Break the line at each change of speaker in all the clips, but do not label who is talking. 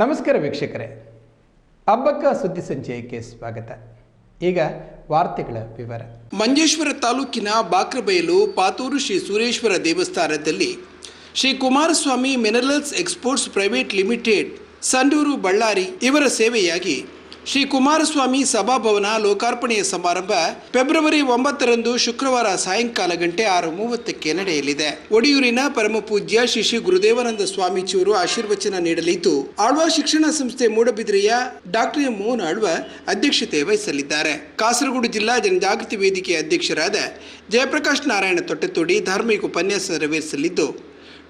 ನಮಸ್ಕಾರ ವೀಕ್ಷಕರೇ. ಹಬ್ಬಕ್ಕ ಸುದ್ದಿ ಸಂಚಯಕ್ಕೆ ಸ್ವಾಗತ. ಈಗ ವಾರ್ತೆಗಳ ವಿವರ.
ಮಂಜೇಶ್ವರ ತಾಲೂಕಿನ ಬಾಕ್ರಬಯಲು ಪಾತೂರು ಶ್ರೀ ಸುರೇಶ್ವರ ದೇವಸ್ಥಾನದಲ್ಲಿ Shri Kumaraswamy minerals exports private limited, Sandur Bellary ಇವರ ಸೇವೆಯಾಗಿ ಶ್ರೀ ಕುಮಾರಸ್ವಾಮಿ ಸಭಾಭವನ ಲೋಕಾರ್ಪಣೆಯ ಸಮಾರಂಭ ಫೆಬ್ರವರಿ ಒಂಬತ್ತರಂದು ಶುಕ್ರವಾರ ಸಾಯಂಕಾಲ ಗಂಟೆ ಆರು ಮೂವತ್ತಕ್ಕೆ ನಡೆಯಲಿದೆ. ಒಡಿಯೂರಿನ ಪರಮ ಪೂಜ್ಯ ಶ್ರೀ ಶ್ರೀ ಗುರುದೇವಾನಂದ ಸ್ವಾಮೀಜಿಯವರು ಆಶೀರ್ವಚನ ನೀಡಲಿದ್ದು, ಆಳ್ವ ಶಿಕ್ಷಣ ಸಂಸ್ಥೆ ಮೂಡಬಿದ್ರೆಯ ಡಾಕ್ಟರ್ ಎಂ ಮೋಹನ್ ಆಳ್ವ ಅಧ್ಯಕ್ಷತೆ ವಹಿಸಲಿದ್ದಾರೆ. ಕಾಸರಗೋಡು ಜಿಲ್ಲಾ ಜನಜಾಗೃತಿ ವೇದಿಕೆ ಅಧ್ಯಕ್ಷರಾದ ಜಯಪ್ರಕಾಶ್ ನಾರಾಯಣ ತೊಟ್ಟತೋಡಿ ಧಾರ್ಮಿಕ ಉಪನ್ಯಾಸ ನೆರವೇರಿಸಲಿದ್ದು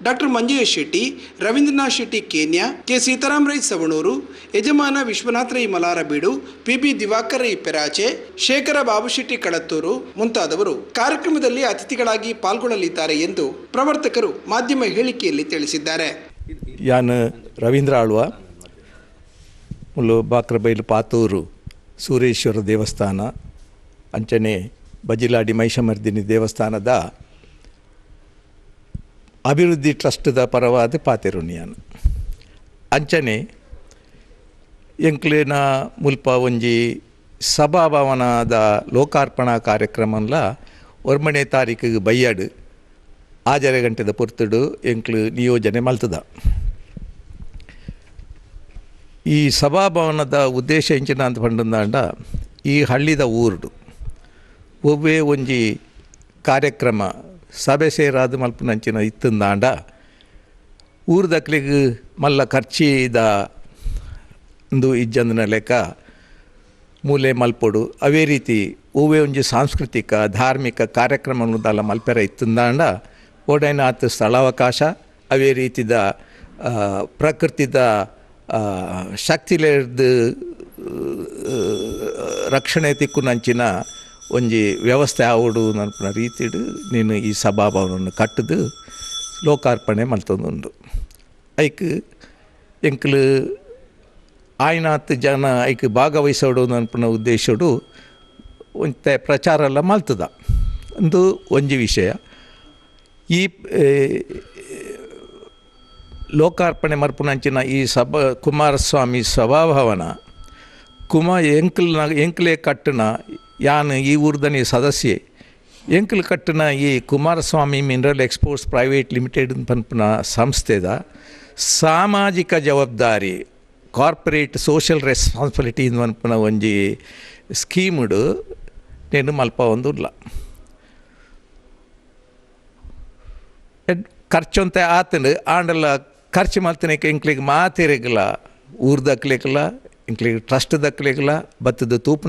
doctor Manjuyesh Shetty, Ravindranath Shetty Kenya, K Sitaram Rai Savanur, ಯಜಮಾನ ವಿಶ್ವನಾಥ್ ರೈ ಮಲಾರಬೀಡು ಪಿ ಬಿ ದಿವಾಕರ್ ರೈ ಪೆರಾಚೆ, ಶೇಖರ ಬಾಬುಶೆಟ್ಟಿ ಕಳತ್ತೂರು ಮುಂತಾದವರು ಕಾರ್ಯಕ್ರಮದಲ್ಲಿ ಅತಿಥಿಗಳಾಗಿ ಪಾಲ್ಗೊಳ್ಳಲಿದ್ದಾರೆ ಎಂದು ಪ್ರವರ್ತಕರು ಮಾಧ್ಯಮ ಹೇಳಿಕೆಯಲ್ಲಿ ತಿಳಿಸಿದ್ದಾರೆ.
ಯಾನ್ ರವೀಂದ್ರ ಆಳ್ವ, ಮುಲ್ಲು ಬಾಕ್ರಬೈಲು ಪಾತೂರು, ಸೂರೇಶ್ವರ ದೇವಸ್ಥಾನ, ಅಂಚನೆ ಬಜಿಲಾಡಿ ಮೈಷಮರ್ದಿನಿ ದೇವಸ್ಥಾನದ ಅಭಿವೃದ್ಧಿ ಟ್ರಸ್ಟ್ದ ಪರವಾದ ಪಾತೆರುಣಿಯಾನು ಅಂಚನೆ ಎಂಕ್ಲೇನ ಮುಲ್ಪ ಒಂಜಿ ಸಭಾಭವನದ ಲೋಕಾರ್ಪಣಾ ಕಾರ್ಯಕ್ರಮಲ್ಲ ಒರ್ಮನೆ ತಾರೀಕಿಗೆ ಬೈಯಾಡು ಆಜರೆ ಗಂಟೆದ ಪೊರ್ತುಡು ಎಂಕ್ಲು ನಿಯೋಜನೆ ಮಲ್ತದ. ಈ ಸಭಾಭವನದ ಉದ್ದೇಶ ಇಂಚಿನ ಅಂತ ಪಂಡಂದಾಂಡ ಈ ಹಳ್ಳಿದ ಊರುಡು. ಒವ್ವೇ ಒಂಜಿ ಕಾರ್ಯಕ್ರಮ ಸಭೆ ಸೇರಾದ ಮಲ್ಪನಂಚಿನ ಇತ್ತಂದಾಂಡ ಊರ್ದಕ್ಲಿಗೆ ಮಲ್ಲ ಖರ್ಚಿದ ಒಂದು ಇಜ್ಜಂದನ ಲೆಕ್ಕ ಮೂಲೆ ಮಲ್ಪೊಡು. ಅವೇ ರೀತಿ ಹೂವೇ ಒಂಜಿ ಸಾಂಸ್ಕೃತಿಕ, ಧಾರ್ಮಿಕ ಕಾರ್ಯಕ್ರಮಗಳನ್ನೆಲ್ಲ ಮಲ್ಪೆರ ಇತ್ತಂದಾಂಡ ಓಡೈನ ಆತ ಸ್ಥಳಾವಕಾಶ, ಅವೇ ರೀತಿದ ಪ್ರಕೃತಿದ ಶಕ್ತಿಲೇರ್ದು ರಕ್ಷಣೆ ತಿಕ್ಕುನಂಚಿನ ಒಂಜಿ ವ್ಯವಸ್ಥೆ ಆವಡು ನನ್ನ ರೀತಿಡು ನೀನು ಈ ಸಭಾಭವನವನ್ನು ಕಟ್ಟದು ಲೋಕಾರ್ಪಣೆ ಮಲ್ತೊಂದುಂಡು ಐಕ್ ಎಂಕ್ಲು ಆಯ್ನಾತ್ ಜನ ಐಕ್ ಭಾಗವಹಿಸೋಡು ನನ್ಪುನ ಉದ್ದೇಶಡು ಒಂತೆ ಪ್ರಚಾರ ಎಲ್ಲ ಮಲ್ತದ ಒಂದು ಒಂಜಿ ವಿಷಯ. ಈ ಲೋಕಾರ್ಪಣೆ ಮರ್ಪುನಂಚಿನ ಈ ಸಭಾ, ಕುಮಾರಸ್ವಾಮಿ ಸಭಾಭವನ, ಕುಮ ಎಂಕ್ಲ್ನ, ಎಂಕ್ಲೆ ಕಟ್ಟನ ಯಾನು ಈ ಊರ್ದನಿ ಸದಸ್ಯೆ. ಎಂಕಲ್ ಕಟ್ಟಿನ ಈ Kumaraswamy mineral exports private limited ಪನ್ಪನ ಸಂಸ್ಥೆದ ಸಾಮಾಜಿಕ ಜವಾಬ್ದಾರಿ ಕಾರ್ಪೊರೇಟ್ ಸೋಷಿಯಲ್ ರೆಸ್ಪಾನ್ಸಿಬಿಲಿಟಿ ಪನ್ಪನ ಒಂಜಿ ಸ್ಕೀಮ್ಡು ನೇನು ಮಲ್ಪ ಒಂದುಲ್ಲ ಖರ್ಚೊಂತೆ ಆತಂಡು, ಆಂಡಲ ಖರ್ಚು ಮಲ್ತನಕ್ಕೆ ಇಂಕ್ಲಿಗೆ ಮಾತಿರಗಲ, ಊರ್ದಕ್ಲಿಗಲ ಇಂಕ್ಲಿಗೆ ಟ್ರಸ್ಟ್ ದಕ್ಲಿಗ್ಲ ಬತ್ತದ ತೂಪು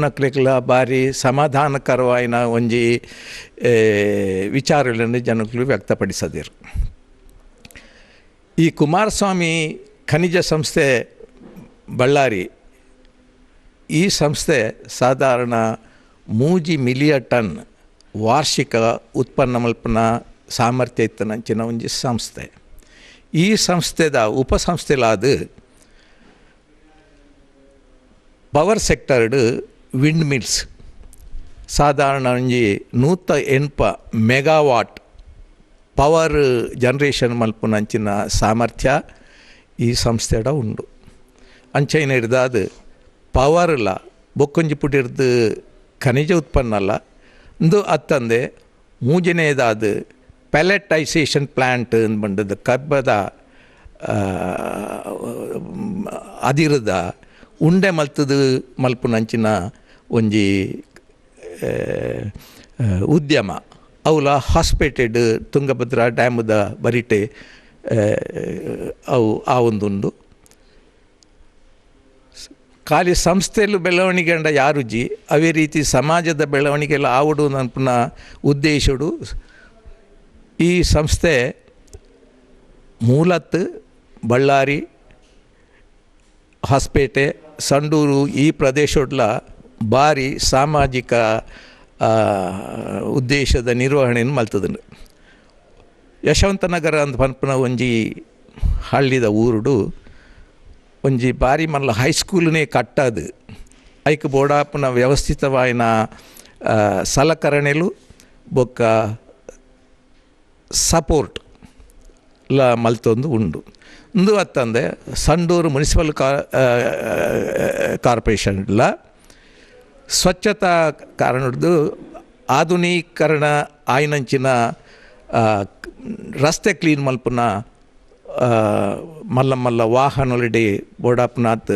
ಬಾರಿ ಸಮಾಧಾನಕರವಾಯಿನ ಒಂಜಿ ವಿಚಾರಗಳನ್ನು ಜನಗಳು ವ್ಯಕ್ತಪಡಿಸದಿರು. ಈ ಕುಮಾರಸ್ವಾಮಿ ಖನಿಜ ಸಂಸ್ಥೆ ಬಳ್ಳಾರಿ, ಈ ಸಂಸ್ಥೆ ಸಾಧಾರಣ ಮೂಜಿ ಮಿಲಿಯ ಟನ್ ವಾರ್ಷಿಕ ಉತ್ಪನ್ನ ಮಲ್ಪನ ಸಾಮರ್ಥ್ಯ ಇತ್ತನಂಚಿನ ಒಂಜಿ ಸಂಸ್ಥೆ. ಈ ಸಂಸ್ಥೆದ ಉಪಸಂಸ್ಥೆಲಾದ ಪವರ್ ಸೆಕ್ಟರ್ಡ್ ವಿಂಡ್ ಮಿಲ್ಸ್ ಸಾಧಾರಣ ಒಂಜಿ ನೂತ ಎನ್ಪ ಮೆಗಾವಾಟ್ ಪವರ್ ಜನ್ರೇಷನ್ ಮಲ್ಪುನಂಚಿನ ಸಾಮರ್ಥ್ಯ ಈ ಸಂಸ್ಥೆಡ ಉಂಡು ಅಂಚೈನ ಹಿಡ್ದಾದ ಪವರ್ಲ ಬೊಕ್ಕೊಂಜಿ ಪುಟಿರ್ದು ಖನಿಜ ಉತ್ಪನ್ನ ಅಲ್ಲ ಇಂದು ಅತ್ತಂದೆ ಮೂಜನೇದಾದ ಪ್ಯಾಲೆಟೈಸೇಷನ್ ಪ್ಲ್ಯಾಂಟ್ ಬಂದದ್ದು ಕಬ್ಬದ ಆ, ಅದಿರದ ಉಂಡೆ ಮಲ್ತದು ಮಲ್ಪುನಂಚಿನ ಒಂಜಿ ಉದ್ಯಮ. ಅವಲ ಹಾಸ್ಪೇಟೆಡ್ ತುಂಗಭದ್ರಾ ಡ್ಯಾಮದ ಬರಿಟೆ ಅವು, ಆ ಒಂದುಂಡು. ಖಾಲಿ ಸಂಸ್ಥೆಯಲ್ಲೂ ಬೆಳವಣಿಗೆ ಅಂಡ ಯಾರುಜಿ ಅವೇ ರೀತಿ ಸಮಾಜದ ಬೆಳವಣಿಗೆ ಎಲ್ಲ ಆವಡು ನನ್ನ ಉದ್ದೇಶಡು. ಈ ಸಂಸ್ಥೆ ಮೂಲತ್ ಬಳ್ಳಾರಿ ಹೊಸಪೇಟೆ, ಸಂಡೂರು ಈ ಪ್ರದೇಶಗಳ ಭಾರಿ ಸಾಮಾಜಿಕ ಉದ್ದೇಶದ ನಿರ್ವಹಣೆಯನ್ನು ಮಲ್ತದನು ಯಶವಂತನಗರ ಅಂತ ಪನ್ಪನ ಒಂಜಿ ಹಳ್ಳಿದ ಊರುಡು ಒಂಜಿ ಬಾರಿ ಮಲ್ಲ ಹೈಸ್ಕೂಲ್ನೇ ಕಟ್ಟದು. ಐಕ್ ಬೋಡಾಪುನ ವ್ಯವಸ್ಥಿತವಾಯಿನ ಸಲಕರಣೆಲು ಬೊಕ್ಕ ಸಪೋರ್ಟ್. ಲ ಮಲ್ತೊಂದು ಉಂಡು. ಉಂದು ಅತ್ತಂದೆ ಸಂಡೂರು ಮುನ್ಸಿಪಲ್ ಕಾರ್ಪೊರೇಷನ್ ಕಾರ್ಪೊರೇಷನ್ಲ ಸ್ವಚ್ಛತಾ ಕಾರಣದ್ದು ಆಧುನೀಕರಣ ಆಯ್ನಂಚಿನ ರಸ್ತೆ ಕ್ಲೀನ್ ಮಲ್ಪುನ ಮಲ್ಲ ಮಲ್ಲ ವಾಹನೊಳಡಿ ಬೋಡಾಪ್ನಾತ್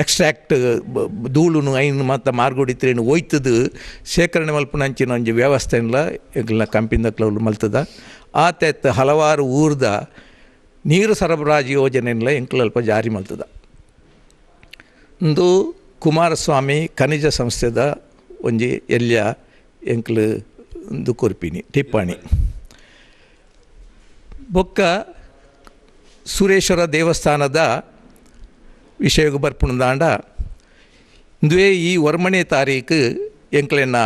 ಎಕ್ಸ್ಟ್ರಾಕ್ಟ್ ಧೂಳುನು, ಐನು ಮತ್ತು ಮಾರ್ಗುಡಿತ್ರೇನು ಒಯ್ತದು, ಶೇಖರಣೆ ಮಲ್ಪುನಂಚಿನ ಒಂಜಿ ಎಗ್ಲ ಈಗಲ ಕಂಪಿಂದಕ್ಲವ್ಲು ಮಲ್ತದ. ಆತೆತ್ ಹಲವಾರು ಊರ್ದ ನೀರು ಸರಬರಾಜು ಯೋಜನೆಲ್ಲ ಎಂಕ್ಲಲ್ಪ ಜಾರಿ ಮಲ್ತದ ಇಂದು ಕುಮಾರಸ್ವಾಮಿ ಖನಿಜ ಸಂಸ್ಥೆದ ಒಂಜಿ ಎಲ್ಯ ಎಂಕ್ಲು ಇಂದು ಕೊರ್ಪಿನಿ ಟಿಪ್ಪಣಿ ಬೊಕ್ಕ ಸುರೇಶ್ವರ ದೇವಸ್ಥಾನದ ವಿಷಯಕ್ಕೆ ಬರ್ಪುಣದಾಂಡ ಇಂದುವೇ ಈ ವರ್ಮಣೆ ತಾರೀಕು ಎಂಕ್ಲೆನ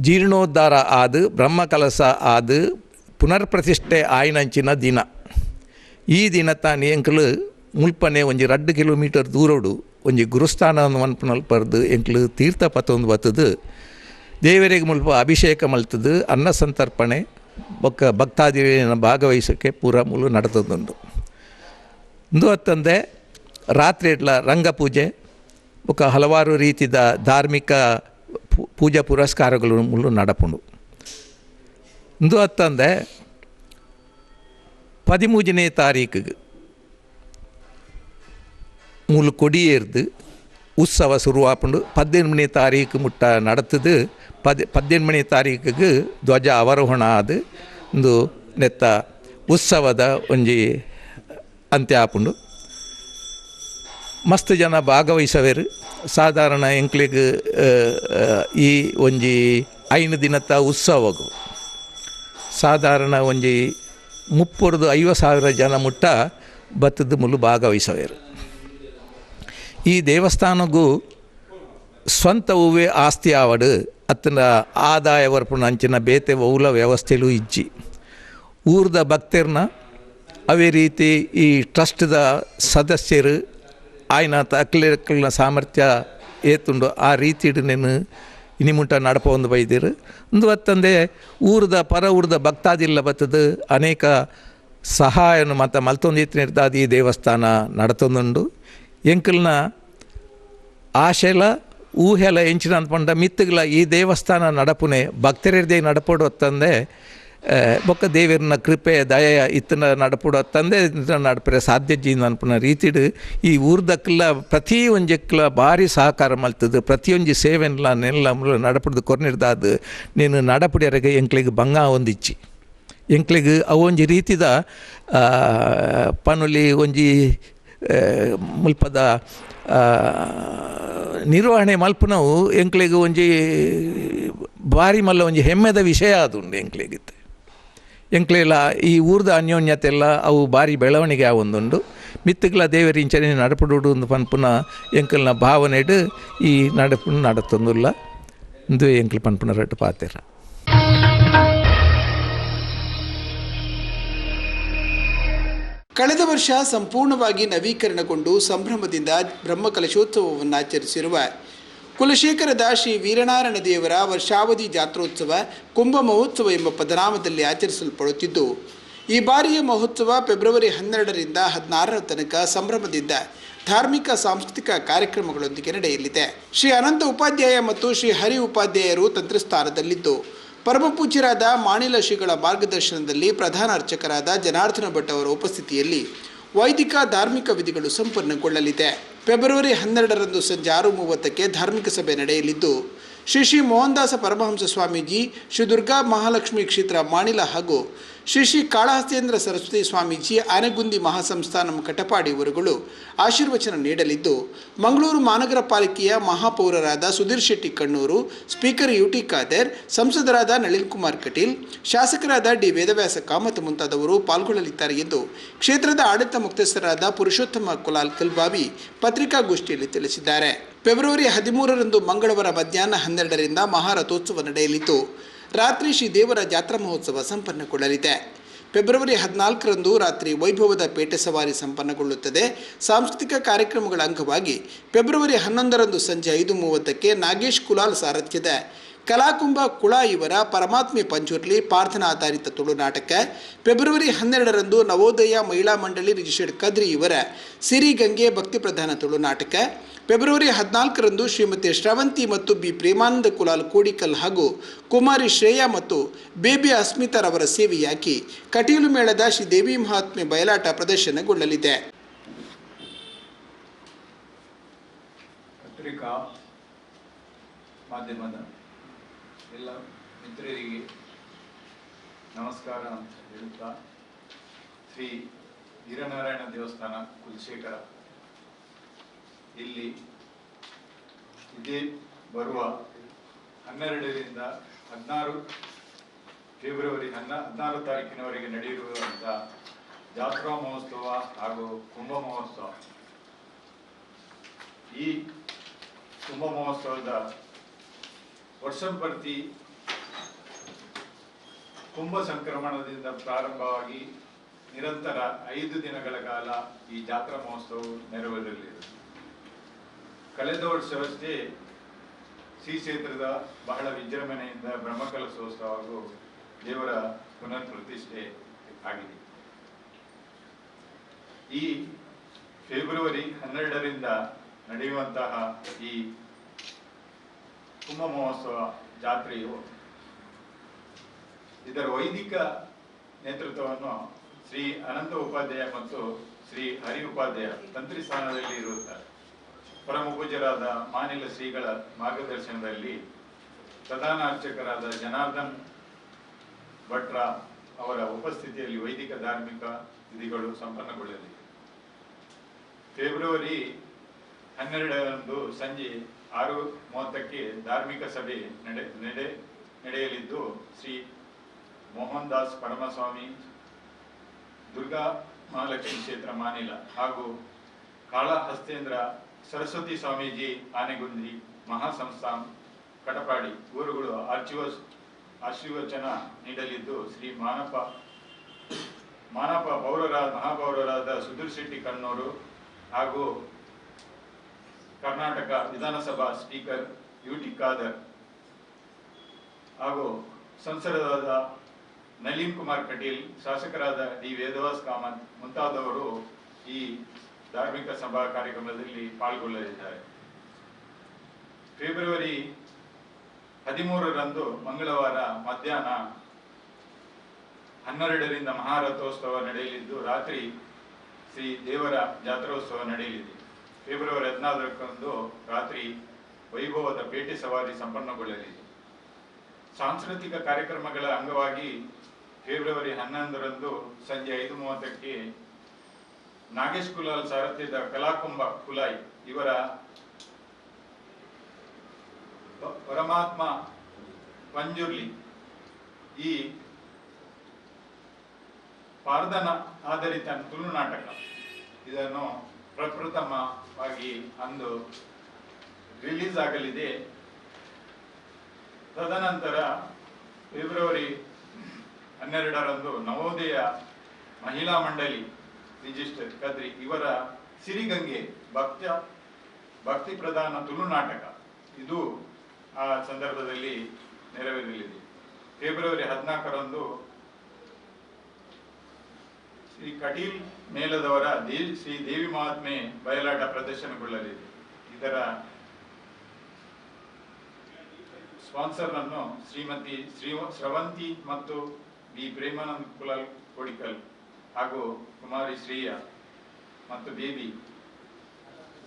ಜೀರ್ಣೋದ್ಧಾರ ಆದ, ಬ್ರಹ್ಮಕಲಸ ಆದ, ಪುನರ್ಪ್ರತಿಷ್ಠೆ ಆಯ್ನಂಚಿನ ದಿನ. ಈ ದಿನ ತಾನು ಎಂಕ್ಲು ಮುಲ್ಪನೆ ಒಂಜಿ ರಡ್ಡು ಕಿಲೋಮೀಟರ್ ದೂರೋಡು ಒಂಜಿ ಗುರುಸ್ಥಾನ ಮನ್ಪನಲ್ಪರ್ದು, ಎಂಕ್ಲು ತೀರ್ಥ ಪತ್ತೊಂದು ಬತ್ತದು. ದೇವರಿಗೆ ಮುಲ್ಪ ಅಭಿಷೇಕ ಮಲ್ತದು, ಅನ್ನ ಸಂತರ್ಪಣೆ, ಬೊಕ್ಕ ಭಕ್ತಾದಿನ ಭಾಗವಹಿಸೋಕ್ಕೆ ಪೂರ ಮುಲು ನಡೆತದುಂಡು ಇಂದು ಹೊತ್ತಂದೆ, ರಾತ್ರಿ ಇಟ್ಲ ರಂಗಪೂಜೆ, ಬೊಕ್ಕ ಹಲವಾರು ರೀತಿದ ಧಾರ್ಮಿಕ ಪೂಜಾ ಪುರಸ್ಕಾರಗಳು ಮುಳ್ಳು ನಡಪುಂಡು. ಇಂದು ಹತ್ತಂದೆ, ಪದಿಮೂಜನೇ ತಾರೀಕಿಗೆ ಮೂಲು ಕೊಡಿಯೇರ್ದು ಉತ್ಸವ ಶುರುವಾಪುಂಡು. ಪದ್ದೆನ್ಮನೇ ತಾರೀಕು ಮುಟ್ಟ ನಡತದು ಪದ್ ಪದ್ದೆನ್ಮನೇ ತಾರೀಕಿಗೆ ಧ್ವಜ ಅವರೋಹಣ ಆದು, ಇಂದು ನೆತ್ತ ಉತ್ಸವದ ಒಂಜಿ ಅಂತ್ಯ ಆಪುಂಡು. ಮಸ್ತ್ ಜನ ಭಾಗವಹಿಸವೇರು. ಸಾಧಾರಣ ಎಂಕ್ಲಿಗ್ ಈ ಒಂಜಿ ಐನು ದಿನದ ಉತ್ಸವಗು. ಸಾಧಾರಣ ಒಂಜಿ ಮುಪ್ಪೊರ್ದು ಐವ ಸಾವಿರ ಜನ ಮುಟ್ಟ ಬತ್ತದ ಮುಲು ಭಾಗವಹಿಸವೇರು. ಈ ದೇವಸ್ಥಾನಗೂ ಸ್ವಂತ ಹೂವೇ ಆಸ್ತಿ ಆವಡು, ಅತ್ತನ ಆದಾಯ ವರ್ಪಣ ಅಂಚಿನ ಬೇತೆ ಔಲ ವ್ಯವಸ್ಥೆಲು ಇಜ್ಜಿ. ಊರ್ದ ಭಕ್ತರನ್ನ ಅವೇ ರೀತಿ ಈ ಟ್ರಸ್ಟ್ದ ಸದಸ್ಯರು ಆಯ್ನ ಅಕ್ಲಿನ ಸಾಮರ್ಥ್ಯ ಏತುಂಡು ಆ ರೀತಿ నేను ಇನಿಮುಂಟ ನಡಪ ಒಂದು ಬೈದಿರು. ಒಂದು ಹೊತ್ತಂದೆ ಊರದ ಪರ ಊರದ ಭಕ್ತಾದಿಲ್ಲ ಬತ್ತದು ಅನೇಕ ಸಹಾಯನು ಮತ್ತು ಮಲ್ತೊಂದು ಈ ದೇವಸ್ಥಾನ ನಡತೊಂದುಂಡು. ಎಂಕಲ್ನ ಆಶೆಲ, ಊಹೆಲ ಎಂಚಿನ ಅಂದ್ಪಂಡ ಮಿತ್ತಗ್ಲ ಈ ದೇವಸ್ಥಾನ ನಡಪುನೆ ಭಕ್ತರಿರ್ದೇ ನಡಪಡು ಹೊತ್ತಂದೆ ಬೊಕ್ಕ ದೇವರನ ಕೃಪೆ, ದಯ, ಇತ್ತನ ನಡಪುಡ, ತಂದೆ ನಡಪರೆ ಸಾಧ್ಯ ಜೀನ ಅನ್ಪುನ ರೀತಿಡು ಈ ಊರ್ದಕ್ಲ ಪ್ರತಿ ಒಂಜಕ್ಲ ಭಾರಿ ಸಹಕಾರ ಮಲ್ತದು ಪ್ರತಿಯೊಂಜಿ ಸೇವೆನ್ಲ, ನೆಲ್ಲ ನಡಪುಡ್ದು ಕೊರ್ನಿರ್ದಾದು ನೀನು ನಡಪುಡಿಯರಗೆ ಎಂಕ್ಲಿಗೆ ಭಂಗ ಒಂದಿಚ್ಚಿ ಎಂಕ್ಲಿಗೆ ಅವೊಂಜಿ ರೀತಿದ ಪನುಲಿ ಒಂಜಿ ಮುಲ್ಪದ ನಿರ್ವಹಣೆ ಮಲ್ಪನವು ಎಂಕ್ಲೆಗ್ ಒಂಜಿ ಭಾರಿ ಮಲ್ಲ ಒಂಜಿ ಹೆಮ್ಮೆದ ವಿಷಯ ಆದುಂಡು ಎಂಕ್ಲಿಗಿತ್ತೆ. ಎಂಕ್ಲೆಲ್ಲ ಈ ಊರ್ದ ಅನ್ಯೋನ್ಯತೆ ಎಲ್ಲ, ಅವು ಭಾರಿ ಬೆಳವಣಿಗೆ ಆವೊಂದುಂಡು ಮಿತ್ತುಗಳ ದೇವರ ಇಂಚನೆ ನಡಪಡುಡು ಒಂದು ಪನ್ಪುನ ಎಂಕಲ್ನ ಭಾವನೆಡು ಈ ನಡಪು ನಡತೊಂದುಲ್ಲ. ಇಂದು ಎಂಕ್ಲು ಪನ್ಪುನ ರಟ್ಟು ಪಾತೆರ.
ಕಳೆದ ವರ್ಷ ಸಂಪೂರ್ಣವಾಗಿ ನವೀಕರಣಗೊಂಡು ಸಂಭ್ರಮದಿಂದ ಬ್ರಹ್ಮಕಲಶೋತ್ಸವವನ್ನು ಆಚರಿಸಿರುವ ಕುಲಶೇಖರದ ಶ್ರೀ ವೀರನಾರಾಯಣ ದೇವರ ವರ್ಷಾವಧಿ ಜಾತ್ರೋತ್ಸವ ಕುಂಭ ಮಹೋತ್ಸವ ಎಂಬ ಪದನಾಮದಲ್ಲಿ ಆಚರಿಸಲ್ಪಡುತ್ತಿದ್ದು, ಈ ಬಾರಿಯ ಮಹೋತ್ಸವ ಫೆಬ್ರವರಿ ಹನ್ನೆರಡರಿಂದ ಹದಿನಾರರ ತನಕ ಸಂಭ್ರಮದಿಂದ ಧಾರ್ಮಿಕ ಸಾಂಸ್ಕೃತಿಕ ಕಾರ್ಯಕ್ರಮಗಳೊಂದಿಗೆ ನಡೆಯಲಿದೆ. ಶ್ರೀ ಅನಂತ ಉಪಾಧ್ಯಾಯ ಮತ್ತು ಶ್ರೀ ಹರಿ ಉಪಾಧ್ಯಾಯರು ತಂತ್ರಸ್ಥಾನದಲ್ಲಿದ್ದು ಪರಮಪೂಜ್ಯರಾದ ಮಾಣಿಲ ಶ್ರೀಗಳ ಮಾರ್ಗದರ್ಶನದಲ್ಲಿ ಪ್ರಧಾನ ಅರ್ಚಕರಾದ ಜನಾರ್ದನ ಭಟ್ ಅವರ ಉಪಸ್ಥಿತಿಯಲ್ಲಿ ವೈದಿಕ ಧಾರ್ಮಿಕ ವಿಧಿಗಳು ಸಂಪನ್ನಗೊಳ್ಳಲಿದೆ. ಫೆಬ್ರವರಿ ಹನ್ನೆರಡರಂದು ಸಂಜೆ ಆರು ಮೂವತ್ತಕ್ಕೆ ಧಾರ್ಮಿಕ ಸಭೆ ನಡೆಯಲಿದ್ದು, ಶ್ರೀ ಶ್ರೀ ಮೋಹನ್ದಾಸ ಪರಮಹಂಸ ಸ್ವಾಮೀಜಿ, ಶ್ರೀ ದುರ್ಗಾ ಮಹಾಲಕ್ಷ್ಮಿ ಕ್ಷೇತ್ರ, ಮಾಣಿಲ ಹಾಗೂ ಶ್ರೀ ಶ್ರೀ ಕಾಳಹಸ್ತೇಂದ್ರ ಸರಸ್ವತಿ ಸ್ವಾಮೀಜಿ ಆನೆಗುಂದಿ ಮಹಾಸಂಸ್ಥಾನಂ ಕಟಪಾಡಿ ಇವರುಗಳು ಆಶೀರ್ವಚನ ನೀಡಲಿದ್ದು, ಮಂಗಳೂರು ಮಹಾನಗರ ಪಾಲಿಕೆಯ ಮಹಾಪೌರರಾದ Sudhir Shetty Kannur, speaker U T Khader, ಸಂಸದರಾದ ನಳಿನ್ ಕುಮಾರ್ ಕಟೀಲ್, ಶಾಸಕರಾದ ಡಿ ವೇದವ್ಯಾಸ ಕಾಮತ್ ಮುಂತಾದವರು ಪಾಲ್ಗೊಳ್ಳಲಿದ್ದಾರೆ ಎಂದು ಕ್ಷೇತ್ರದ ಆಡಳಿತ ಮುಖ್ಯಸ್ಥರಾದ ಪುರುಷೋತ್ತಮ ಕುಲಾಲ್ ಕಲ್ಬಾವಿ ಪತ್ರಿಕಾಗೋಷ್ಠಿಯಲ್ಲಿ ತಿಳಿಸಿದ್ದಾರೆ. ಫೆಬ್ರವರಿ ಹದಿಮೂರರಂದು ಮಂಗಳವಾರ ಮಧ್ಯಾಹ್ನ ಹನ್ನೆರಡರಿಂದ ಮಹಾರಥೋತ್ಸವ ನಡೆಯಲಿದ್ದು ರಾತ್ರಿ ಶ್ರೀ ದೇವರ ಜಾತ್ರಾ ಮಹೋತ್ಸವ ಸಂಪನ್ನಗೊಳ್ಳಲಿದೆ. ಫೆಬ್ರವರಿ ಹದಿನಾಲ್ಕರಂದು ರಾತ್ರಿ ವೈಭವದ ಪೇಟೆ ಸವಾರಿ ಸಂಪನ್ನಗೊಳ್ಳುತ್ತದೆ. ಸಾಂಸ್ಕೃತಿಕ ಕಾರ್ಯಕ್ರಮಗಳ ಅಂಗವಾಗಿ ಫೆಬ್ರವರಿ ಹನ್ನೊಂದರಂದು ಸಂಜೆ ಐದು ಮೂವತ್ತಕ್ಕೆ ನಾಗೇಶ್ ಕುಲಾಲ್ ಸಾರಥ್ಯದ ಕಲಾಕುಂಭ ಕುಳ ಇವರ ಪರಮಾತ್ಮೆ ಪಂಚುರ್ಲಿ ತುಳು ನಾಟಕ. ಫೆಬ್ರವರಿ ಹನ್ನೆರಡರಂದು ನವೋದಯ ಮಹಿಳಾ ಮಂಡಳಿ ರಿಜಿಸ್ಟರ್ಡ್ ಕದ್ರಿ ಇವರ ಸಿರಿಗಂಗೆ ಭಕ್ತಿ ಪ್ರಧಾನ ತುಳು ನಾಟಕ. ಫೆಬ್ರವರಿ ಹದಿನಾಲ್ಕರಂದು ಶ್ರೀಮತಿ ಶ್ರವಂತಿ ಮತ್ತು ಬಿ ಪ್ರೇಮಾನಂದ ಕುಲಾಲ್ ಕೋಡಿಕಲ್ ಹಾಗೂ ಕುಮಾರಿ ಶ್ರೇಯಾ ಮತ್ತು ಬೇಬಿ ಅಸ್ಮಿತಾರವರ ಸೇವೆಯಾಗಿ ಕಟೀಲು ಮೇಳದ ಶ್ರೀ ದೇವಿ ಮಹಾತ್ಮೆ ಬಯಲಾಟ ಪ್ರದರ್ಶನಗೊಳ್ಳಲಿದೆ.
ಮಾಧ್ಯಮದ ಎಲ್ಲ ಮಿತ್ರರಿಗೆ ನಮಸ್ಕಾರ ಅಂತ ಹೇಳುತ್ತಾ, ಶ್ರೀ ವೀರನಾರಾಯಣ ದೇವಸ್ಥಾನ ಕುಲಶೇಖರ. ಇಲ್ಲಿ ಇದೇ ಬರುವ ಹನ್ನೆರಡರಿಂದ ಹದಿನಾರು ಫೆಬ್ರವರಿ ಹನ್ನ, ಹದಿನಾರು ತಾರೀಕಿನವರೆಗೆ ನಡೆಯಿರುವಂಥ ಜಾತ್ರಾ ಮಹೋತ್ಸವ ಹಾಗೂ ಕುಂಭ ಮಹೋತ್ಸವ. ಈ ಕುಂಭ ಮಹೋತ್ಸವದ ವರ್ಷಂಪ್ರತಿ ಕುಂಭ ಸಂಕ್ರಮಣದಿಂದ ಪ್ರಾರಂಭವಾಗಿ ನಿರಂತರ ಐದು ದಿನಗಳ ಕಾಲ ಈ ಜಾತ್ರಾ ಮಹೋತ್ಸವವು ನೆರವೇರಲಿದೆ. ಕಳೆದ ವರ್ಷವಷ್ಟೇ ಶ್ರೀ ಕ್ಷೇತ್ರದ ಬಹಳ ವಿಜೃಂಭಣೆಯಿಂದ ಬ್ರಹ್ಮಕಲಶೋತ್ಸವ ಹಾಗೂ ದೇವರ ಪುನರ್ ಪ್ರತಿಷ್ಠೆ ಆಗಿದೆ. ಈ ಫೆಬ್ರವರಿ ಹನ್ನೆರಡರಿಂದ ನಡೆಯುವಂತಹ ಈ ಕುಂಭ ಮಹೋತ್ಸವ ಜಾತ್ರೆಯು ಇದರ ವೈದಿಕ ನೇತೃತ್ವವನ್ನು ಶ್ರೀ ಅನಂತ ಉಪಾಧ್ಯಾಯ ಮತ್ತು ಶ್ರೀ ಹರಿ ಉಪಾಧ್ಯಾಯ ತಂತ್ರಿ ಸ್ಥಾನದಲ್ಲಿ ಇರುತ್ತಾರೆ. ಪರಮ ಪೂಜ್ಯರಾದ ಮಾನಿಲ ಶ್ರೀಗಳ ಮಾರ್ಗದರ್ಶನದಲ್ಲಿ ಪ್ರಧಾನ ಅರ್ಚಕರಾದ ಜನಾರ್ದನ್ ಭಟ್ರ ಅವರ ಉಪಸ್ಥಿತಿಯಲ್ಲಿ ವೈದಿಕ ಧಾರ್ಮಿಕ ವಿಧಿಗಳು ಸಂಪನ್ನಗೊಳ್ಳಲಿವೆ. ಫೆಬ್ರವರಿ ಹನ್ನೆರಡರಂದು ಸಂಜೆ ಆರು ಮೂವತ್ತಕ್ಕೆ ಧಾರ್ಮಿಕ ಸಭೆ ನಡೆ ನಡೆ, ನಡೆಯಲಿದ್ದು ಶ್ರೀ ಮೋಹನ್ ದಾಸ್ ಪರಮಸ್ವಾಮಿ, ದುರ್ಗಾ ಮಹಾಲಕ್ಷ್ಮಿ ಕ್ಷೇತ್ರ ಮಾನಿಲ ಹಾಗೂ ಕಾಳಹಸ್ತೇಂದ್ರ ಸರಸ್ವತಿ ಸ್ವಾಮೀಜಿ ಆನೆಗುಂದಿ ಮಹಾಸಂಸ್ಥಾನ್ ಕಟಪಾಡಿ ಊರುಗಳು ಆರ್ಚಿವ, ಆಶೀರ್ವಚನ ನೀಡಲಿದ್ದು ಶ್ರೀ ಮಾನಪ ಮಾನಪ ಪೌರರಾದ ಮಹಾಪೌರರಾದ ಸುಧೀರ್ ಶೆಟ್ಟಿ ಕಣ್ಣೂರು ಹಾಗೂ ಕರ್ನಾಟಕ ವಿಧಾನಸಭಾ ಸ್ಪೀಕರ್ ಯು ಟಿ ಖಾದರ್ ಹಾಗೂ ಸಂಸದರಾದ ನಳೀನ್ ಕುಮಾರ್ ಕಟೀಲ್, ಶಾಸಕರಾದ ಡಿ ವೇದವಾಸ್ ಕಾಮತ್ ಮುಂತಾದವರು ಈ ಧಾರ್ಮಿಕ ಸಭಾ ಕಾರ್ಯಕ್ರಮದಲ್ಲಿ ಪಾಲ್ಗೊಳ್ಳಲಿದ್ದಾರೆ. ಫೆಬ್ರವರಿ ಹದಿಮೂರರಂದು ಮಂಗಳವಾರ ಮಧ್ಯಾಹ್ನ ಹನ್ನೆರಡರಿಂದ ಮಹಾರಥೋತ್ಸವ ನಡೆಯಲಿದ್ದು, ರಾತ್ರಿ ಶ್ರೀ ದೇವರ ಜಾತ್ರೋತ್ಸವ ನಡೆಯಲಿದೆ. ಫೆಬ್ರವರಿ ಹದಿನಾಲ್ಕರಂದು ರಾತ್ರಿ ವೈಭವದ ಪೇಟೆ ಸವಾರಿ ಸಂಪನ್ನಗೊಳ್ಳಲಿದೆ. ಸಾಂಸ್ಕೃತಿಕ ಕಾರ್ಯಕ್ರಮಗಳ ಅಂಗವಾಗಿ ಫೆಬ್ರವರಿ ಹನ್ನೊಂದರಂದು ಸಂಜೆ ಐದು ಮೂವತ್ತಕ್ಕೆ ನಾಗೇಶ್ ಕುಲಾಲ್ ಸಾರಥ್ಯದ ಕಲಾಕುಂಭ ಕುಲಾಯ್ ಇವರ ಪರಮಾತ್ಮ ಪಂಜುರ್ಲಿ ಈ ಪಾರ್ದನ ಆಧಾರಿತ ತುಳು ನಾಟಕ. ಇದನ್ನು ಪ್ರಪ್ರಥಮವಾಗಿ ಅಂದು ರಿಲೀಸ್ ಆಗಲಿದೆ. ತದನಂತರ ಫೆಬ್ರವರಿ ಹನ್ನೆರಡರಂದು ನವೋದಯ ಮಹಿಳಾ ಮಂಡಳಿ ರಿಜಿಸ್ಟರ್ ಕದ್ರಿ. ಇವರ ಸಿರಿಗಂಗೆ ಭಕ್ತ, ಭಕ್ತಿ ಪ್ರಧಾನ ತುಳು ನಾಟಕ. ಇದು ಆ ಸಂದರ್ಭದಲ್ಲಿ ನೆರವೇರಲಿದೆ. ಫೆಬ್ರವರಿ ಹದಿನಾಲ್ಕರಂದು ಶ್ರೀ ಕಟೀಲ್ ಮೇಲದವರ ದೇವಿ ಶ್ರೀ ದೇವಿ ಮಹಾತ್ಮೆ ಬಯಲಾಟ ಪ್ರದರ್ಶನಗೊಳ್ಳಲಿದೆ ಇದರ ಸ್ಪಾನ್ಸರ್ ಅನ್ನು ಶ್ರೀಮತಿ ಶ್ರೀ ಶ್ರವಂತಿ ಮತ್ತು ಬಿ. ಪ್ರೇಮಾನಂದ್ ಕುಲಾಲ್ ಕೋಡಿಕಲ್ ಹಾಗೂ ಕುಮಾರಿ ಶ್ರೀಯ ಮತ್ತು ಬೇಬಿ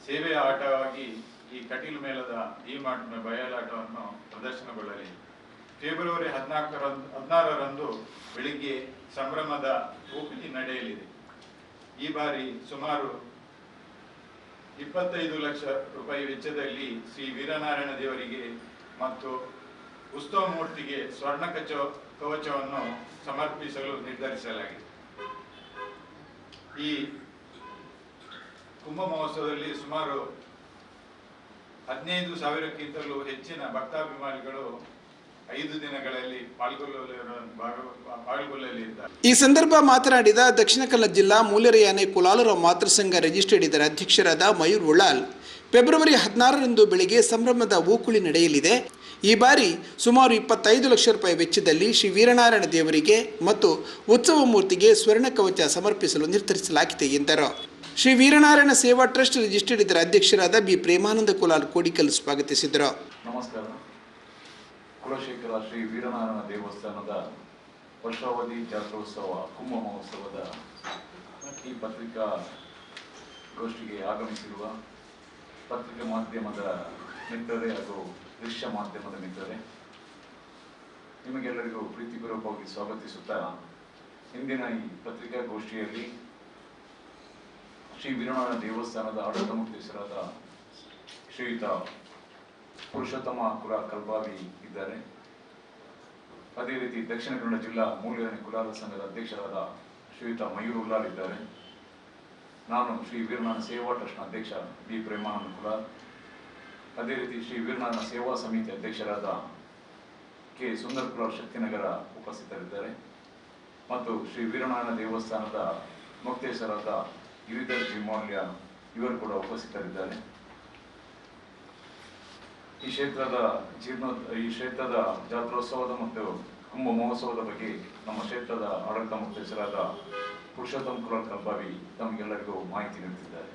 ಸೇವೆಯ ಆಟವಾಗಿ ಈ ಕಟೀಲ್ ಮೇಳದ ಈ ಮಾಟ ಬಯಲಾಟವನ್ನು ಪ್ರದರ್ಶನಗೊಳ್ಳಲಿದೆ ಫೆಬ್ರವರಿ ಹದಿನಾಲ್ಕರಂದು, ಹದಿನಾರರಂದು ಬೆಳಿಗ್ಗೆ ಸಂಭ್ರಮದ ಓಪಿಟಿ ನಡೆಯಲಿದೆ. ಈ ಬಾರಿ ಸುಮಾರು ಇಪ್ಪತ್ತೈದು ಲಕ್ಷ ರೂಪಾಯಿ ವೆಚ್ಚದಲ್ಲಿ ಶ್ರೀ ವೀರನಾರಾಯಣ ದೇವರಿಗೆ ಮತ್ತು ಉತ್ಸವ ಮೂರ್ತಿಗೆ ಸ್ವರ್ಣ ಕಚ ಕವಚವನ್ನು ಸಮರ್ಪಿಸಲು ನಿರ್ಧರಿಸಲಾಗಿದೆ. ಈ ಕುಂಭ ಮಹೋತ್ಸವದಲ್ಲಿ ಸುಮಾರು ಹದಿನೈದು ಸಾವಿರಕ್ಕಿಂತಲೂ ಹೆಚ್ಚಿನ ಭಕ್ತಾಭಿಮಾನಿಗಳು ಐದು ದಿನಗಳಲ್ಲಿ ಪಾಲ್ಗೊಳ್ಳಲಿರುವ ಭಾಗ ಪಾಲ್ಗೊಳ್ಳಲಿದ್ದಾರೆ
ಈ ಸಂದರ್ಭ ಮಾತನಾಡಿದ ದಕ್ಷಿಣ ಕನ್ನಡ ಜಿಲ್ಲಾ ಮೂಲೆರೆಯಾನೆ ಕುಲಾಲರ ಮಾತೃಸಂಘ ರಿಜಿಸ್ಟರ್ಡ್ ಇದರ ಅಧ್ಯಕ್ಷರಾದ ಮಯೂರ್ ಉಳ್ಳಾಲ್ ಫೆಬ್ರವರಿ ಹದಿನಾರರಂದು ಬೆಳಿಗ್ಗೆ ಸಂಭ್ರಮದ ಓಕುಳಿ ನಡೆಯಲಿದೆ. ಈ ಬಾರಿ ಸುಮಾರು ಇಪ್ಪತ್ತೈದು ಲಕ್ಷ ರೂಪಾಯಿ ವೆಚ್ಚದಲ್ಲಿ ಶ್ರೀ ವೀರನಾರಾಯಣ ದೇವರಿಗೆ ಮತ್ತು ಉತ್ಸವ ಮೂರ್ತಿಗೆ ಸ್ವರ್ಣ ಕವಚ ಸಮರ್ಪಿಸಲು ನಿರ್ಧರಿಸಲಾಗಿದೆ ಎಂದರು. ಶ್ರೀ ವೀರನಾರಾಯಣ ಸೇವಾ ಟ್ರಸ್ಟ್ ರಿಜಿಸ್ಟರ್ಡ್ ಇದರ ಅಧ್ಯಕ್ಷರಾದ ಬಿ ಪ್ರೇಮಾನಂದ ಕುಲಾಲ್ ಕೋಡಿಕಲ್ ಸ್ವಾಗತಿಸಿದರು.
ನಮಸ್ಕಾರ. ಕುಲಶೇಖರ ಶ್ರೀ ವೀರನಾರಾಯಣ ದೇವಸ್ಥಾನದ ವರ್ಷಾವಧಿ ಜಾತ್ರೋತ್ಸವ, ಕುಂಭ ಮಹೋತ್ಸವದ ಈ ಪತ್ರಿಕಾ ಗೋಷ್ಠಿಗೆ ಆಗಮಿಸಿರುವ ಪತ್ರಿಕೆ ಮಾಧ್ಯಮದ ಮಿತ್ರರೇ ಹಾಗೂ ದೃಶ್ಯ ಮಾಧ್ಯಮದ ಮಿತ್ರರೇ, ನಿಮಗೆಲ್ಲರಿಗೂ ಪ್ರೀತಿಪೂರ್ವಕವಾಗಿ ಸ್ವಾಗತಿಸುತ್ತಾ ಇಂದಿನ ಈ ಪತ್ರಿಕಾಗೋಷ್ಠಿಯಲ್ಲಿ ಶ್ರೀ ವೀರನಾರಾಯಣ ದೇವಸ್ಥಾನದ ಆಡಳಿತ ಮುಖ್ಯಸ್ಥರಾದ ಶ್ರೀಯುತ ಪುರುಷೋತ್ತಮ ಕುಲ ಕಲ್ಬಾವಿ ಇದ್ದಾರೆ. ಅದೇ ರೀತಿ ದಕ್ಷಿಣ ಕನ್ನಡ ಜಿಲ್ಲಾ ಮೂಲ್ಯರಣಿ ಕುಲಾಲ ಸಂಘದ ಅಧ್ಯಕ್ಷರಾದ ಶ್ರೀಯುತ ಮಯೂರ್ ಉಲ್ಲಾಲ್ ಇದ್ದಾರೆ. ನಾನು ಶ್ರೀ ವೀರನಾರಾಯಣ ಸೇವಾ ಟ್ರಸ್ಟ್ನ ಅಧ್ಯಕ್ಷ ಬಿ ಪ್ರೇಮಾನಂದ ಕುಲಾಲ್. ಅದೇ ರೀತಿ ಶ್ರೀ ವೀರನಾರಾಯಣ ಸೇವಾ ಸಮಿತಿ ಅಧ್ಯಕ್ಷರಾದ ಕೆ ಸುಂದರ್ ಕುಲಾಲ್ ಶಕ್ತಿನಗರ ಉಪಸ್ಥಿತರಿದ್ದಾರೆ. ಮತ್ತು ಶ್ರೀ ವೀರನಾರಾಯಣ ದೇವಸ್ಥಾನದ ಮುಕ್ತೇಶ್ವರಾದ ಗಿರಿಧರ್ ಜಿ ಮೌಲ್ಯ ಇವರು ಕೂಡ ಉಪಸ್ಥಿತರಿದ್ದಾರೆ. ಈ ಕ್ಷೇತ್ರದ ಜೀರ್ಣ ಈ ಕ್ಷೇತ್ರದ ಜಾತ್ರೋತ್ಸವದ ಮತ್ತು ಕುಂಭ ಮಹೋತ್ಸವದ ಬಗ್ಗೆ ನಮ್ಮ ಕ್ಷೇತ್ರದ ಆಡಳಿತ ಮುಖ್ಯಸ್ಥರಾದ ಪುರುಷೋತ್ತಮ ಕುಲಾಲ್ ಕಬ್ಬಾವಿ ತಮಗೆಲ್ಲರಿಗೂ ಮಾಹಿತಿ ನೀಡುತ್ತಿದ್ದಾರೆ.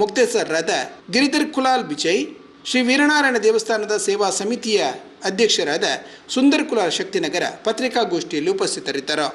ಮುಕ್ತೇಶ್ವರರಾದ ಗಿರಿಧರ್ ಕುಲಾಲ್ ಬಿಜಯ್ ಶ್ರೀ ವೀರನಾರಾಯಣ ದೇವಸ್ಥಾನದ ಸೇವಾ ಸಮಿತಿಯ ಅಧ್ಯಕ್ಷರಾದ ಸುಂದರ್ ಕುಲಾಲ್ ಶಕ್ತಿನಗರ ಪತ್ರಿಕಾಗೋಷ್ಠಿಯಲ್ಲಿ ಉಪಸ್ಥಿತರಿದ್ದರು.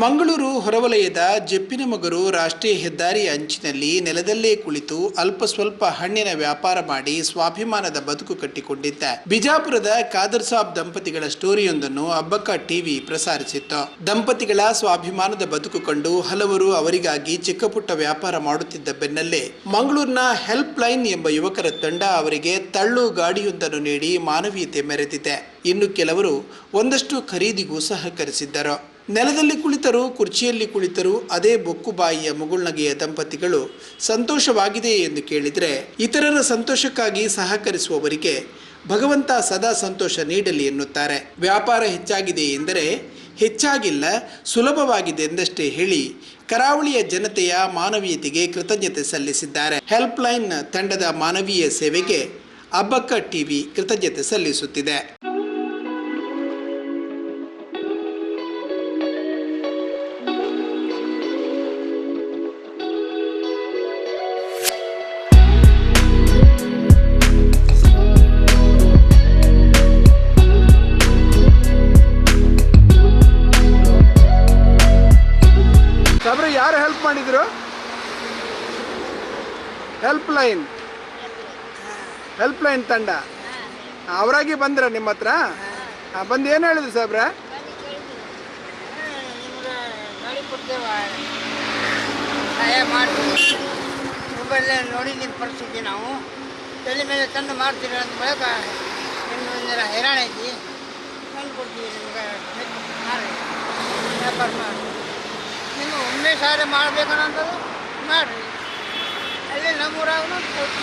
ಮಂಗಳೂರು ಹೊರವಲಯದ ಜಪ್ಪಿನಮಗರು ರಾಷ್ಟ್ರೀಯ ಹೆದ್ದಾರಿ ಅಂಚಿನಲ್ಲಿ ನೆಲದಲ್ಲೇ ಕುಳಿತು ಅಲ್ಪ ಸ್ವಲ್ಪ ಹಣ್ಣಿನ ವ್ಯಾಪಾರ ಮಾಡಿ ಸ್ವಾಭಿಮಾನದ ಬದುಕು ಕಟ್ಟಿಕೊಂಡಿದ್ದ. ಬಿಜಾಪುರದ ಖಾದರ್ ಸಾಬ್ ದಂಪತಿಗಳ ಸ್ಟೋರಿಯೊಂದನ್ನು ಅಬ್ಬಕ್ಕ ಟಿವಿ ಪ್ರಸಾರಿಸಿತ್ತು. ದಂಪತಿಗಳ ಸ್ವಾಭಿಮಾನದ ಬದುಕು ಕಂಡು ಹಲವರು ಅವರಿಗಾಗಿ ಚಿಕ್ಕಪುಟ್ಟ ವ್ಯಾಪಾರ ಮಾಡುತ್ತಿದ್ದ ಬೆನ್ನಲ್ಲೇ ಮಂಗಳೂರಿನ ಹೆಲ್ಪ್ ಲೈನ್ ಎಂಬ ಯುವಕರ ತಂಡ ಅವರಿಗೆ ತಳ್ಳು ಗಾಡಿಯೊಂದನ್ನು ನೀಡಿ ಮಾನವೀಯತೆ ಮೆರೆದಿದೆ. ಇನ್ನು ಕೆಲವರು ಒಂದಷ್ಟು ಖರೀದಿಗೂ ಸಹಕರಿಸಿದ್ದರು. ನೆಲದಲ್ಲಿ ಕುಳಿತರು, ಕುರ್ಚಿಯಲ್ಲಿ ಕುಳಿತರು, ಅದೇ ಬೊಕ್ಕು ಬಾಯಿಯ ಮುಗುಳ್ನಗೆಯ ದಂಪತಿಗಳು ಸಂತೋಷವಾಗಿದೆ ಎಂದು ಕೇಳಿದರೆ ಇತರರ ಸಂತೋಷಕ್ಕಾಗಿ ಸಹಕರಿಸುವವರಿಗೆ ಭಗವಂತ ಸದಾ ಸಂತೋಷ ನೀಡಲಿ ಎನ್ನುತ್ತಾರೆ. ವ್ಯಾಪಾರ ಹೆಚ್ಚಾಗಿದೆ ಎಂದರೆ ಹೆಚ್ಚಾಗಿಲ್ಲ, ಸುಲಭವಾಗಿದೆ ಎಂದಷ್ಟೇ ಹೇಳಿ ಕರಾವಳಿಯ ಜನತೆಯ ಮಾನವೀಯತೆಗೆ ಕೃತಜ್ಞತೆ ಸಲ್ಲಿಸಿದ್ದಾರೆ. ಹೆಲ್ಪ್ ಲೈನ್ ತಂಡದ ಮಾನವೀಯ ಸೇವೆಗೆ ಅಬ್ಬಕ್ಕ ಟಿವಿ ಕೃತಜ್ಞತೆ ಸಲ್ಲಿಸುತ್ತಿದೆ.
ಲೈನ್ ತಂಡ? ಅವರಾಗಿ ಬಂದ್ರ ನಿಮ್ಮ ಹತ್ರ? ಬಂದು ಏನು ಹೇಳಿದ್ರು ಸಾಬ್ರ?
ನೋಡಿ ನಿಮ್ಮ ಪರಿಸ್ಥಿತಿ ನಾವು ತಲೆ ಮೇಲೆ ತಂದು ಮಾಡ್ತೀವಿ ಅಂತ ಬಳಕ ನಿಮ್ಮನ್ನೆಲ್ಲ ಹೈರಾಣ ಐತಿ ತಂದು ಕೊಡ್ತೀವಿ ನಿಮ್ಗೆ ವ್ಯಾಪಾರ ಮಾಡಿ ನೀವು ಒಮ್ಮೆ ಸಾರಿ ಮಾಡ್ಬೇಕನ್ನೋದು ಮಾಡಿರಿ ಅಲ್ಲಿ ನಮ್ಮೂರಾಗೂ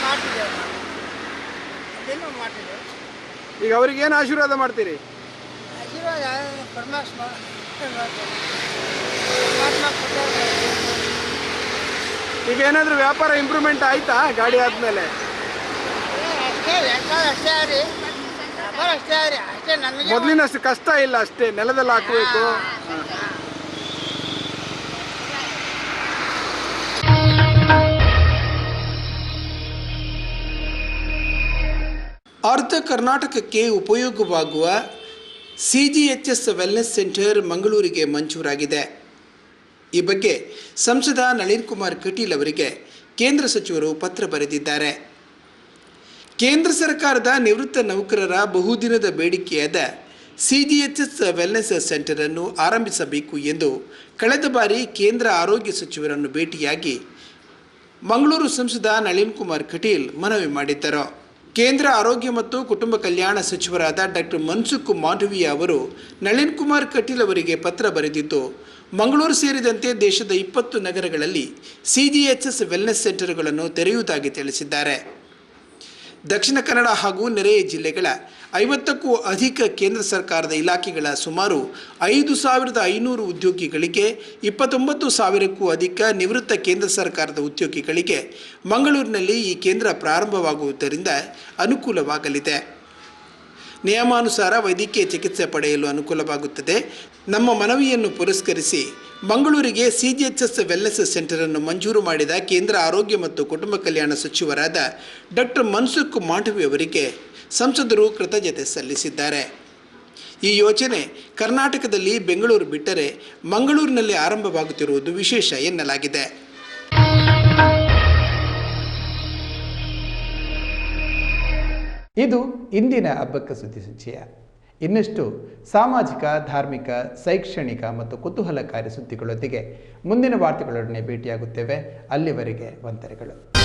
ಮಾಡ್ತಿದ್ದೇವೆ ಅದೇನು
ಈಗ ಅವ್ರಿಗೆ ಏನು ಆಶೀರ್ವಾದ ಮಾಡ್ತೀರಿ?
ಆಶೀರ್ವಾದ ಪರಮಾತ್ಮ ಪರಮಾತ್ಮ ಕೊಟ್ಟಾರೆ
ಈಗ ಏನಾದರೂ ವ್ಯಾಪಾರ ಇಂಪ್ರೂವ್ಮೆಂಟ್ ಆಯ್ತಾ ಗಾಡಿ ಆದಮೇಲೆ?
ಅಷ್ಟೇ ಅಷ್ಟೇ ರೀ ವ್ಯಾಪಾರ ಅಷ್ಟೇ ರೀ ಅಷ್ಟೇ ನಮಗೆ
ಮೊದಲಿನಷ್ಟು ಕಷ್ಟ ಇಲ್ಲ ಅಷ್ಟೇ ನೆಲದಲ್ಲಿ ಹಾಕಬೇಕು.
ಅರ್ಧ ಕರ್ನಾಟಕಕ್ಕೆ ಉಪಯೋಗವಾಗುವ C G H S wellness centre ಮಂಗಳೂರಿಗೆ ಮಂಜೂರಾಗಿದೆ. ಈ ಬಗ್ಗೆ ಸಂಸದ ನಳಿನ್ ಕುಮಾರ್ ಕಟೀಲ್ ಅವರಿಗೆ ಕೇಂದ್ರ ಸಚಿವರು ಪತ್ರ ಬರೆದಿದ್ದಾರೆ. ಕೇಂದ್ರ ಸರ್ಕಾರದ ನಿವೃತ್ತ ನೌಕರರ ಬಹುದಿನದ ಬೇಡಿಕೆಯಾದ C G H S wellness ಸೆಂಟರನ್ನು ಆರಂಭಿಸಬೇಕು ಎಂದು ಕಳೆದ ಬಾರಿ ಕೇಂದ್ರ ಆರೋಗ್ಯ ಸಚಿವರನ್ನು ಭೇಟಿಯಾಗಿ ಮಂಗಳೂರು ಸಂಸದ ನಳಿನ್ ಕುಮಾರ್ ಕಟೀಲ್ ಮನವಿ ಮಾಡಿದ್ದರು. ಕೇಂದ್ರ ಆರೋಗ್ಯ ಮತ್ತು ಕುಟುಂಬ ಕಲ್ಯಾಣ ಸಚಿವರಾದ ಡಾಕ್ಟರ್ ಮನ್ಸುಖ್ ಮಾಂಡವೀಯ ಅವರು ನಳಿನ್ ಕುಮಾರ್ ಕಟೀಲ್ ಅವರಿಗೆ ಪತ್ರ ಬರೆದಿದ್ದು, ಮಂಗಳೂರು ಸೇರಿದಂತೆ ದೇಶದ ಇಪ್ಪತ್ತು ನಗರಗಳಲ್ಲಿ ಸಿಜಿಎಚ್ಎಸ್ ವೆಲ್ನೆಸ್ ಸೆಂಟರ್ಗಳನ್ನು ತೆರೆಯುವುದಾಗಿ ತಿಳಿಸಿದ್ದಾರೆ. ದಕ್ಷಿಣ ಕನ್ನಡ ಹಾಗೂ ನೆರೆಯ ಜಿಲ್ಲೆಗಳ ಐವತ್ತಕ್ಕೂ ಅಧಿಕ ಕೇಂದ್ರ ಸರ್ಕಾರದ ಇಲಾಖೆಗಳ ಸುಮಾರು ಐದು ಸಾವಿರದ ಐನೂರು ಉದ್ಯೋಗಿಗಳಿಗೆ, ಇಪ್ಪತ್ತೊಂಬತ್ತು ಸಾವಿರಕ್ಕೂ ಅಧಿಕ ನಿವೃತ್ತ ಕೇಂದ್ರ ಸರ್ಕಾರದ ಉದ್ಯೋಗಿಗಳಿಗೆ ಮಂಗಳೂರಿನಲ್ಲಿ ಈ ಕೇಂದ್ರ ಪ್ರಾರಂಭವಾಗುವುದರಿಂದ ಅನುಕೂಲವಾಗಲಿದೆ. ನಿಯಮಾನುಸಾರ ವೈದ್ಯಕೀಯ ಚಿಕಿತ್ಸೆ ಪಡೆಯಲು ಅನುಕೂಲವಾಗುತ್ತದೆ. ನಮ್ಮ ಮನವಿಯನ್ನು ಪುರಸ್ಕರಿಸಿ ಮಂಗಳೂರಿಗೆ ಸಿಜಿಎಚ್ಎಸ್ ವೆಲ್ನೆಸ್ ಸೆಂಟರನ್ನು ಮಂಜೂರು ಮಾಡಿದ ಕೇಂದ್ರ ಆರೋಗ್ಯ ಮತ್ತು ಕುಟುಂಬ ಕಲ್ಯಾಣ ಸಚಿವರಾದ ಡಾಕ್ಟರ್ ಮನ್ಸುಖ್ ಮಾಂಡವಿ ಅವರಿಗೆ ಸಂಸದರು ಕೃತಜ್ಞತೆ ಸಲ್ಲಿಸಿದ್ದಾರೆ. ಈ ಯೋಜನೆ ಕರ್ನಾಟಕದಲ್ಲಿ ಬೆಂಗಳೂರು ಬಿಟ್ಟರೆ ಮಂಗಳೂರಿನಲ್ಲಿ ಆರಂಭವಾಗುತ್ತಿರುವುದು ವಿಶೇಷ ಎನ್ನಲಾಗಿದೆ.
ಇದು ಇಂದಿನ ಹಬ್ಬಕ್ಕ ಸುದ್ದಿ ಸೂಚಿಯ. ಇನ್ನಷ್ಟು ಸಾಮಾಜಿಕ, ಧಾರ್ಮಿಕ, ಶೈಕ್ಷಣಿಕ ಮತ್ತು ಕುತೂಹಲಕಾರಿ ಸುದ್ದಿಗಳೊಂದಿಗೆ ಮುಂದಿನ ವಾರ್ತೆಗಳೊಡನೆ ಭೇಟಿಯಾಗುತ್ತೇವೆ. ಅಲ್ಲಿವರೆಗೆ ವಂದನೆಗಳು.